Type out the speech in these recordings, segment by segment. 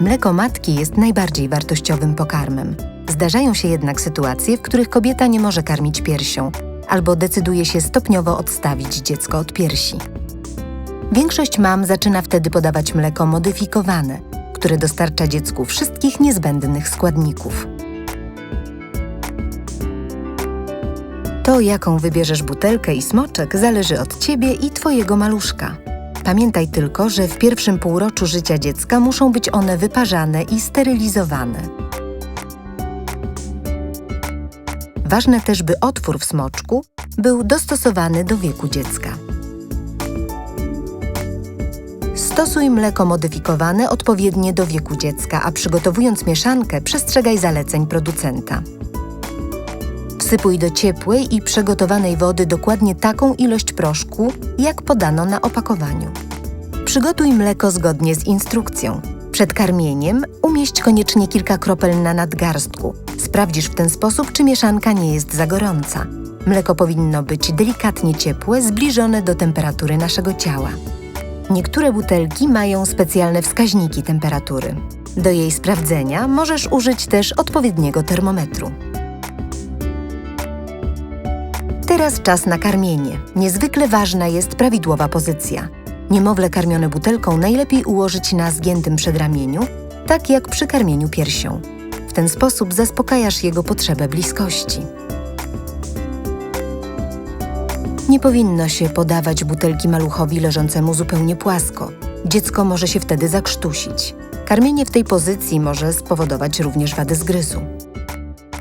Mleko matki jest najbardziej wartościowym pokarmem. Zdarzają się jednak sytuacje, w których kobieta nie może karmić piersią albo decyduje się stopniowo odstawić dziecko od piersi. Większość mam zaczyna wtedy podawać mleko modyfikowane, które dostarcza dziecku wszystkich niezbędnych składników. To, jaką wybierzesz butelkę i smoczek, zależy od ciebie i twojego maluszka. Pamiętaj tylko, że w pierwszym półroczu życia dziecka muszą być one wyparzane i sterylizowane. Ważne też, by otwór w smoczku był dostosowany do wieku dziecka. Stosuj mleko modyfikowane odpowiednie do wieku dziecka, a przygotowując mieszankę, przestrzegaj zaleceń producenta. Wsypuj do ciepłej i przegotowanej wody dokładnie taką ilość proszku, jak podano na opakowaniu. Przygotuj mleko zgodnie z instrukcją. Przed karmieniem umieść koniecznie kilka kropel na nadgarstku. Sprawdzisz w ten sposób, czy mieszanka nie jest za gorąca. Mleko powinno być delikatnie ciepłe, zbliżone do temperatury naszego ciała. Niektóre butelki mają specjalne wskaźniki temperatury. Do jej sprawdzenia możesz użyć też odpowiedniego termometru. Teraz czas na karmienie. Niezwykle ważna jest prawidłowa pozycja. Niemowlę karmione butelką najlepiej ułożyć na zgiętym przedramieniu, tak jak przy karmieniu piersią. W ten sposób zaspokajasz jego potrzebę bliskości. Nie powinno się podawać butelki maluchowi leżącemu zupełnie płasko. Dziecko może się wtedy zakrztusić. Karmienie w tej pozycji może spowodować również wadę zgryzu.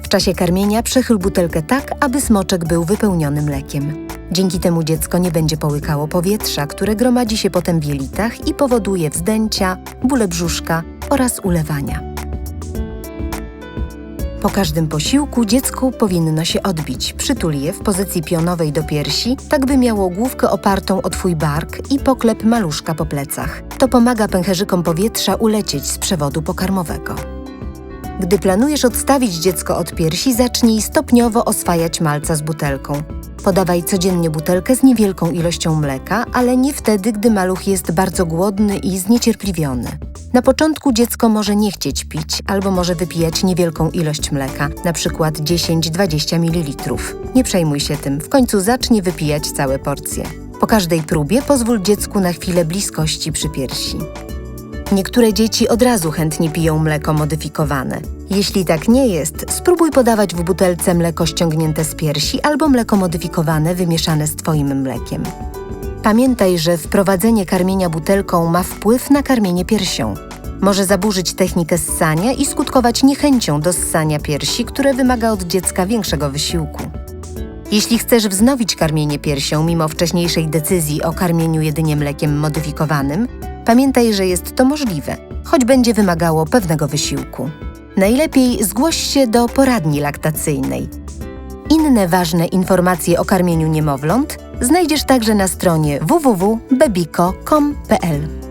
W czasie karmienia przechyl butelkę tak, aby smoczek był wypełniony mlekiem. Dzięki temu dziecko nie będzie połykało powietrza, które gromadzi się potem w jelitach i powoduje wzdęcia, bóle brzuszka oraz ulewania. Po każdym posiłku dziecku powinno się odbić. Przytul je w pozycji pionowej do piersi, tak by miało główkę opartą o twój bark i poklep maluszka po plecach. To pomaga pęcherzykom powietrza ulecieć z przewodu pokarmowego. Gdy planujesz odstawić dziecko od piersi, zacznij stopniowo oswajać malca z butelką. Podawaj codziennie butelkę z niewielką ilością mleka, ale nie wtedy, gdy maluch jest bardzo głodny i zniecierpliwiony. Na początku dziecko może nie chcieć pić albo może wypijać niewielką ilość mleka, np. 10-20 ml. Nie przejmuj się tym, w końcu zacznie wypijać całe porcje. Po każdej próbie pozwól dziecku na chwilę bliskości przy piersi. Niektóre dzieci od razu chętnie piją mleko modyfikowane. Jeśli tak nie jest, spróbuj podawać w butelce mleko ściągnięte z piersi albo mleko modyfikowane wymieszane z Twoim mlekiem. Pamiętaj, że wprowadzenie karmienia butelką ma wpływ na karmienie piersią. Może zaburzyć technikę ssania i skutkować niechęcią do ssania piersi, które wymaga od dziecka większego wysiłku. Jeśli chcesz wznowić karmienie piersią mimo wcześniejszej decyzji o karmieniu jedynie mlekiem modyfikowanym, pamiętaj, że jest to możliwe, choć będzie wymagało pewnego wysiłku. Najlepiej zgłoś się do poradni laktacyjnej. Inne ważne informacje o karmieniu niemowląt znajdziesz także na stronie www.bebiko.com.pl.